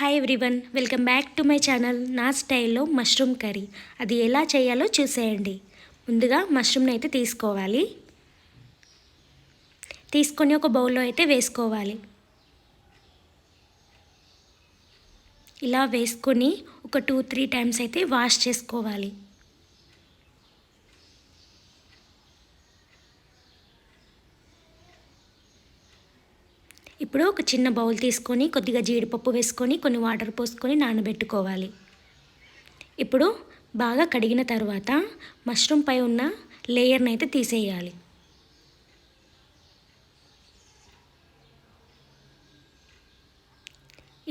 Hi everyone welcome back to my channel నా స్టైల్లో mushroom curry అది ఎలా చేయాలో చూసేయండి. ముందుగా మష్రూమ్ని అయితే తీసుకోవాలి. తీసుకొని ఒక బౌల్లో అయితే వేసుకోవాలి. ఇలా వేసుకొని ఒక టూ త్రీ టైమ్స్ అయితే వాష్ చేసుకోవాలి. ఇప్పుడు ఒక చిన్న బౌల్ తీసుకొని కొద్దిగా జీడిపప్పు వేసుకొని కొన్ని వాటర్ పోసుకొని నానబెట్టుకోవాలి. ఇప్పుడు బాగా కడిగిన తర్వాత మష్రూమ్ పై ఉన్న లేయర్ని అయితే తీసేయాలి.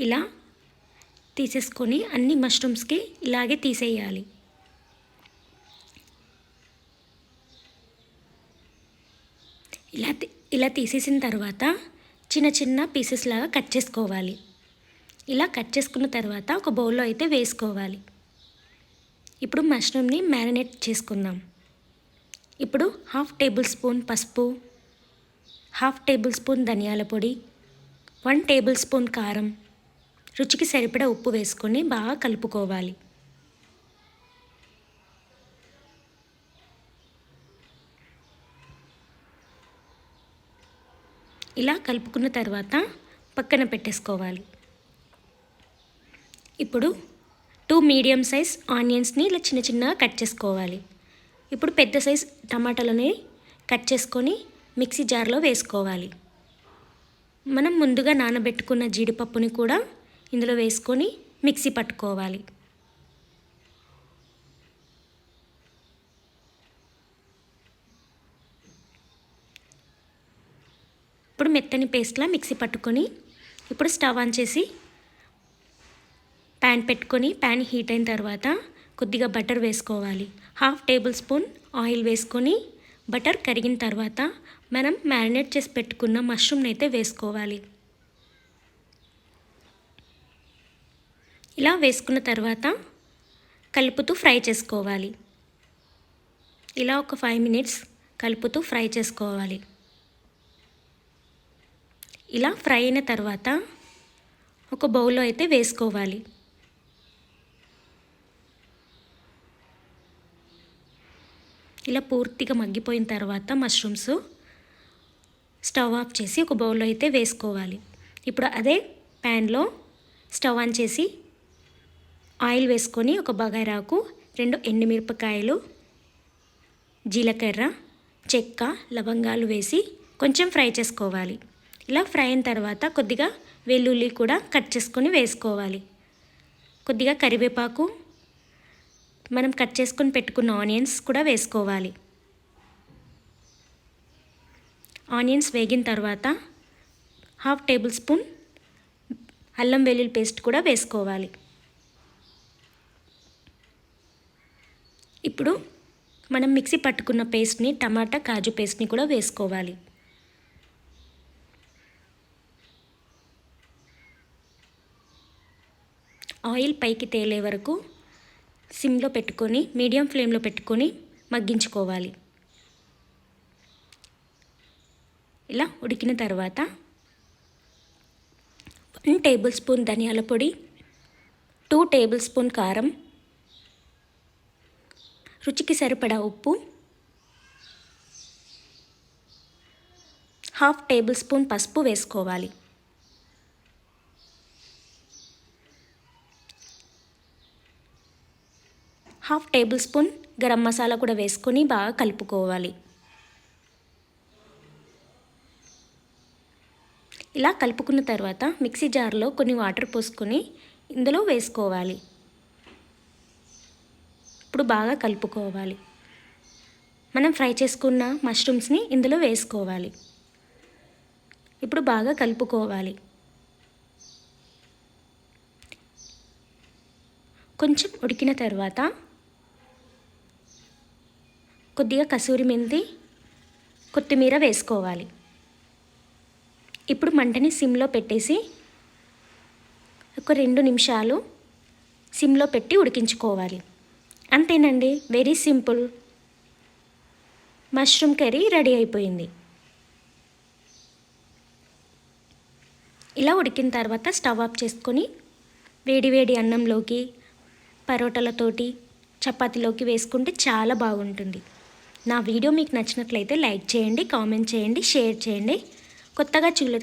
ఇలా తీసేసుకొని అన్ని మష్రూమ్స్కి ఇలాగే తీసేయాలి. ఇలా ఇలా తీసేసిన తర్వాత చిన్న చిన్న పీసెస్ లాగా కట్ చేసుకోవాలి. ఇలా కట్ చేసుకున్న తర్వాత ఒక బౌల్లో అయితే వేసుకోవాలి. ఇప్పుడు మష్రూమ్ని మ్యారినేట్ చేసుకుందాం. ఇప్పుడు హాఫ్ టేబుల్ స్పూన్ పసుపు హాఫ్ టేబుల్ స్పూన్ ధనియాల పొడి వన్ టేబుల్ స్పూన్ కారం రుచికి సరిపడా ఉప్పు వేసుకొని బాగా కలుపుకోవాలి. ఇలా కలుపుకున్న తర్వాత పక్కన పెట్టేసుకోవాలి. ఇప్పుడు టూ మీడియం సైజ్ ఆనియన్స్ని ఇలా చిన్న చిన్నగా కట్ చేసుకోవాలి. ఇప్పుడు పెద్ద సైజ్ టమాటాలని కట్ చేసుకొని మిక్సీ జార్లో వేసుకోవాలి. మనం ముందుగా నానబెట్టుకున్న జీడిపప్పుని కూడా ఇందులో వేసుకొని మిక్సీ పట్టుకోవాలి ఇప్పుడు మెత్తని పేస్ట్లా మిక్సీ పట్టుకొని ఇప్పుడు స్టవ్ ఆన్ చేసి ప్యాన్ పెట్టుకొని ప్యాన్ హీట్ అయిన తర్వాత కొద్దిగా బటర్ వేసుకోవాలి. హాఫ్ టేబుల్ స్పూన్ ఆయిల్ వేసుకొని బటర్ కరిగిన తర్వాత మనం మ్యారినేట్ చేసి పెట్టుకున్న మష్రూమ్ని అయితే వేసుకోవాలి. ఇలా వేసుకున్న తర్వాత కలుపుతూ ఫ్రై చేసుకోవాలి. ఇలా ఒక ఫైవ్ మినిట్స్ కలుపుతూ ఫ్రై చేసుకోవాలి. ఇలా ఫ్రై అయిన తర్వాత ఒక బౌల్లో అయితే వేసుకోవాలి. ఇలా పూర్తిగా మగ్గిపోయిన తర్వాత మష్రూమ్స్ స్టవ్ ఆఫ్ చేసి ఒక బౌల్లో అయితే వేసుకోవాలి. ఇప్పుడు అదే ప్యాన్లో స్టవ్ ఆన్ చేసి ఆయిల్ వేసుకొని ఒక బగారాకు రెండు ఎండుమిరపకాయలు జీలకర్ర చెక్క లవంగాలు వేసి కొంచెం ఫ్రై చేసుకోవాలి. ఇలా ఫ్రై అయిన తర్వాత కొద్దిగా వెల్లుల్లి కూడా కట్ చేసుకొని వేసుకోవాలి. కొద్దిగా కరివేపాకు మనం కట్ చేసుకొని పెట్టుకున్న ఆనియన్స్ కూడా వేసుకోవాలి. ఆనియన్స్ వేగిన తర్వాత హాఫ్ టేబుల్ స్పూన్ అల్లం వెల్లుల్లి పేస్ట్ కూడా వేసుకోవాలి. ఇప్పుడు మనం మిక్సీ పట్టుకున్న పేస్ట్ని టమాటా కాజు పేస్ట్ని కూడా వేసుకోవాలి. ఆయిల్ పైకి తేలే వరకు సిమ్లో పెట్టుకొని మీడియం ఫ్లేమ్లో పెట్టుకొని మగ్గించుకోవాలి. ఇలా ఉడికిన తర్వాత వన్ టేబుల్ స్పూన్ ధనియాల పొడి టూ టేబుల్ స్పూన్ కారం రుచికి సరిపడా ఉప్పు హాఫ్ టేబుల్ స్పూన్ పసుపు వేసుకోవాలి. Half table spoon garam masala కూడా వేసుకొని బాగా కలుపుకోవాలి. ఇలా కలుపుకున్న తర్వాత మిక్సీ జార్లో కొన్ని వాటర్ పోసుకొని ఇందులో వేసుకోవాలి. ఇప్పుడు బాగా కలుపుకోవాలి. మనం ఫ్రై చేసుకున్న మష్రూమ్స్ని ఇందులో వేసుకోవాలి. ఇప్పుడు బాగా కలుపుకోవాలి. కొంచెం ఉడికిన తర్వాత కొద్దిగా కసూరి మెంతి కొత్తిమీర వేసుకోవాలి. ఇప్పుడు మంటని సిమ్లో పెట్టేసి ఒక రెండు నిమిషాలు సిమ్లో పెట్టి ఉడికించుకోవాలి. అంతేనండి very simple mushroom curry ready అయిపోయింది. ఇలా ఉడికిన తర్వాత స్టవ్ ఆఫ్ చేసుకొని వేడివేడి అన్నంలోకి పరోటాలతోటి చపాతీలోకి వేసుకుంటే చాలా బాగుంటుంది. నా వీడియో మీకు నచ్చినట్లయితే లైక్ చేయండి కామెంట్ చేయండి షేర్ చేయండి. కొత్తగా చూడలేదు